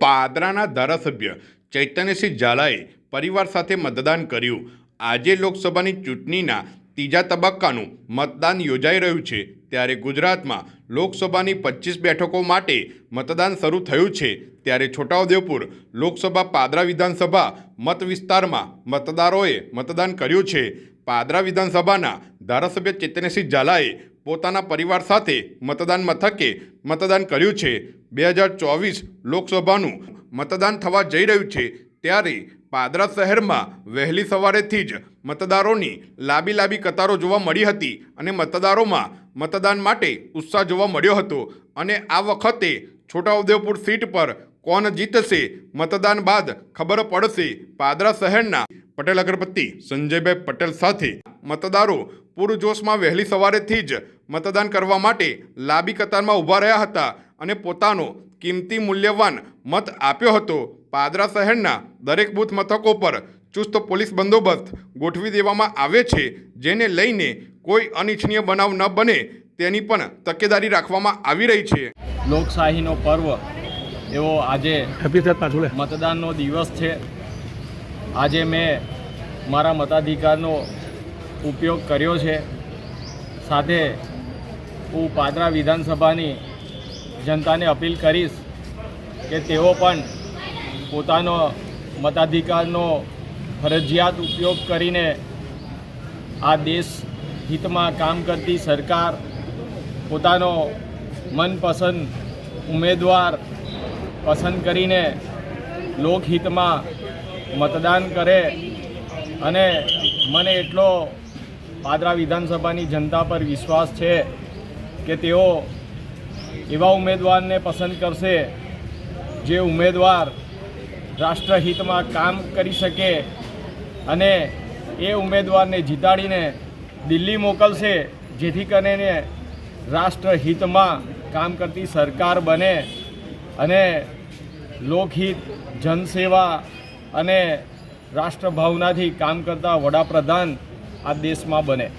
પાદરાના ધારાસભ્ય ચૈતન્યસિંહ ઝાલાએ પરિવાર સાથે મતદાન કર્યું. આજે લોકસભાની ચૂંટણીના ત્રીજા તબક્કાનું મતદાન યોજાઈ રહ્યું છે. ત્યારે ગુજરાતમાં લોકસભાની પચીસ બેઠકો માટે મતદાન શરૂ થયું છે. ત્યારે છોટાઉદેપુર લોકસભા પાદરા વિધાનસભા મત વિસ્તારમાં મતદારોએ મતદાન કર્યું છે. પાદરા વિધાનસભાના ધારાસભ્ય ચેતનસિંહ ઝાલાએ પોતાના પરિવાર સાથે મતદાન મથકે મતદાન કર્યું છે. બે હજાર ચોવીસ લોકસભાનું મતદાન થવા જઈ રહ્યું છે ત્યારે પાદરા શહેરમાં વહેલી સવારેથી જ મતદારોની લાંબી લાંબી કતારો જોવા મળી હતી અને મતદારોમાં મતદાન માટે ઉત્સાહ જોવા મળ્યો હતો અને આ વખતે છોટાઉદેપુર સીટ પર કોણ જીતશે મતદાન બાદ ખબર પડશે. પાદરા શહેરના પટેલ અગરબત્તી સંજયભાઈ પટેલ સાથે મતદારો પૂરજોશમાં વહેલી સવારેથી જ મતદાન કરવા માટે લાંબી કતારમાં ઊભા રહ્યા હતા અને પોતાનો કિંમતી મૂલ્યવાન મત આપ્યો હતો. પાદરા શહેરના દરેક બૂથ મથકો પર ચુસ્ત પોલીસ બંદોબસ્ત ગોઠવી દેવામાં આવે છે જેને લઈને કોઈ અનિચ્છનીય બનાવ ન બને તેની પણ તકેદારી રાખવામાં આવી રહી છે. લોકશાહીનો પર્વ એવો આજે મતદાનનો દિવસ છે. આજે મેં મારા મતાધિકારનો ઉપયોગ કર્યો છે. સાથે હું પાદરા વિધાનસભાની જનતાને અપીલ કરીશ કે તેઓ પણ પોતાનો મતાધિકારનો ફરજિયાત ઉપયોગ કરીને આ દેશ હિતમાં કામ કરતી સરકાર, પોતાનો મનપસંદ ઉમેદવાર પસંદ કરીને લોકહિતમાં મતદાન કરે અને મને એટલો પાદરા વિધાનસભાની જનતા પર વિશ્વાસ છે કે તેઓ એવા ઉમેદવારને પસંદ કરશે જે ઉમેદવાર રાષ્ટ્રહિતમાં કામ કરી શકે અને એ ઉમેદવારને જીતાડીને દિલ્હી મોકલશે, જેથી કરીને રાષ્ટ્રહિતમાં કામ કરતી સરકાર બને અને લોકહિત જનસેવા અને રાષ્ટ્રભાવનાથી કામ કરતા વડાપ્રધાન આ દેશમાં બને.